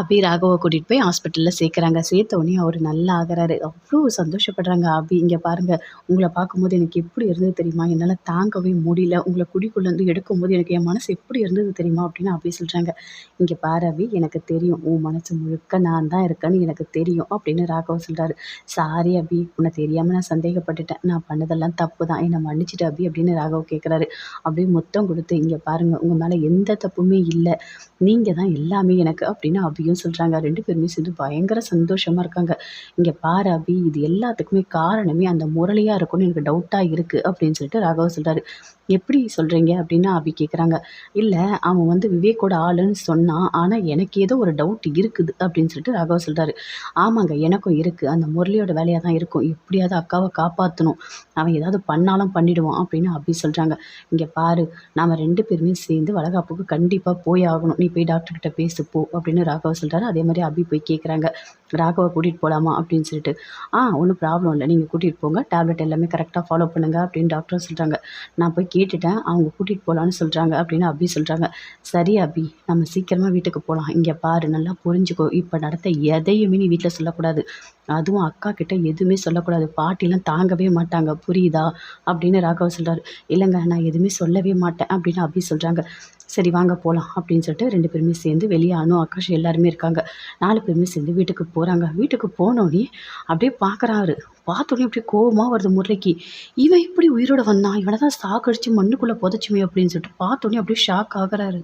அபி ராகவை கூட்டிகிட்டு போய் ஹாஸ்பிட்டலில் சேர்க்குறாங்க. சேர்த்த உடனே அவர் நல்லா ஆகுறாரு. அவ்வளோ சந்தோஷப்படுறாங்க அபி. இங்கே பாருங்கள் உங்களை பார்க்கும்போது எனக்கு எப்படி இருந்தது தெரியுமா? என்னால் தாங்கவே முடியல. உங்களை குடிக்குள்ளேருந்து எடுக்கும்போது எனக்கு என் மனசு எப்படி இருந்தது தெரியுமா? அப்படின்னு அபி சொல்கிறாங்க இங்கே பாரு அபி எனக்கு தெரியும். உன் மனசு முழுக்க நான் தான் இருக்கேன்னு எனக்கு தெரியும் அப்படின்னு ராகவ சொல்கிறாரு சாரி அபி உன்னை தெரியாமல் நான் சந்தேகப்பட்டுட்டேன். நான் பண்ணதெல்லாம் தப்பு தான். என்னை மன்னிச்சிட்டு அபி அப்படின்னு ராகவ் கேட்குறாரு அப்படியே மொத்தம் கொடுத்து இங்கே பாருங்கள் உங்கள் மேலே எந்த தப்புமே இல்லை. நீங்கள் தான் எல்லாமே எனக்கு அப்படின்னு அபியும் சொல்கிறாங்க ரெண்டு பேருமே சேர்ந்து பயங்கர சந்தோஷமாக இருக்காங்க. இங்கே பாரு அபி இது எல்லாத்துக்குமே காரணமே அந்த முரளியாக இருக்கும்னு எனக்கு டவுட்டாக இருக்குது அப்படின்னு சொல்லிட்டு ராகவ் சொல்கிறாரு எப்படி சொல்கிறீங்க அப்படின்னு அபி கேட்குறாங்க இல்லை அவன் வந்து விவேக்கோட ஆளுன்னு சொன்னான் ஆனால் எனக்கு ஏதோ ஒரு டவுட் இருக்குது அப்படின்னு சொல்லிட்டு ராகவ் சொல்கிறாரு ஆமாங்க எனக்கும் இருக்குது அந்த முரளியோட வேலையாக தான் இருக்கும். எப்படியாவது அக்காவை காப்பாற்றணும் அவன் ஏதாவது பண்ணாலும் பண்ணிடுவான் அப்படின்னு அபி சொல்கிறாங்க இங்கே பாரு நாம் ரெண்டு பேருமே சேர்ந்து வளகாப்புக்கு கண்டிப்பாக போய் ஆகணும். நீ போய் டாக்டர்கிட்ட பேசு போ அப்படின்னு ராகவ சொல்கிறாரு அதே மாதிரி அபி போய் கேட்குறாங்க ராகவை கூட்டிகிட்டு போகலாமா அப்படின்னு சொல்லிட்டு. ஆ ஒன்றும் ப்ராப்ளம் இல்லை. நீங்கள் கூட்டிகிட்டு போங்க. டேப்லெட் எல்லாமே கரெக்டாக ஃபாலோ பண்ணுங்கள் அப்படின்னு டாக்டர் சொல்கிறாங்க நான் போய் கேட்டுட்டேன். அவங்க கூட்டிகிட்டு போகலான்னு சொல்கிறாங்க அப்படின்னு அபி சொல்கிறாங்க சரி அபி நம்ம சீக்கிரமாக வீட்டுக்கு போகலாம் இங்கே பாரு நல்லா புரிஞ்சுக்கோ. இப்போ நடத்த எதையுமே நீ வீட்டில் சொல்லக்கூடாது. அதுவும் அக்கா கிட்ட எதுவுமே சொல்லக்கூடாது. பாட்டிலாம் தாங்கவே மாட்டாங்க. புரியுதா? அப்படின்னு ராகவ சொல்கிறாரு இல்லைங்க நான் எதுவுமே சொல்லவே மாட்டேன் அப்படின்னு அபி சொல்கிறாங்க சரி வாங்க போகலாம் அப்படின்னு சொல்லிட்டு ரெண்டு பேருமே சேர்ந்து வெளியே அனு ஆகாஷ் எல்லாருமே இருக்காங்க. நாலு பேருமே சேர்ந்து வீட்டுக்கு போகிறாங்க வீட்டுக்கு போனோடனே அப்படியே பார்க்குறாரு பார்த்தோன்னே அப்படியே கோபமாக வருது முரளிக்கு. இவன் இப்படி உயிரோட வந்தான். இவனை தான் சாக்கடிச்சு மண்ணுக்குள்ளே புதைச்சுமே அப்படின்னு சொல்லிட்டு பார்த்தோன்னே அப்படியே ஷாக் ஆகிறாரு.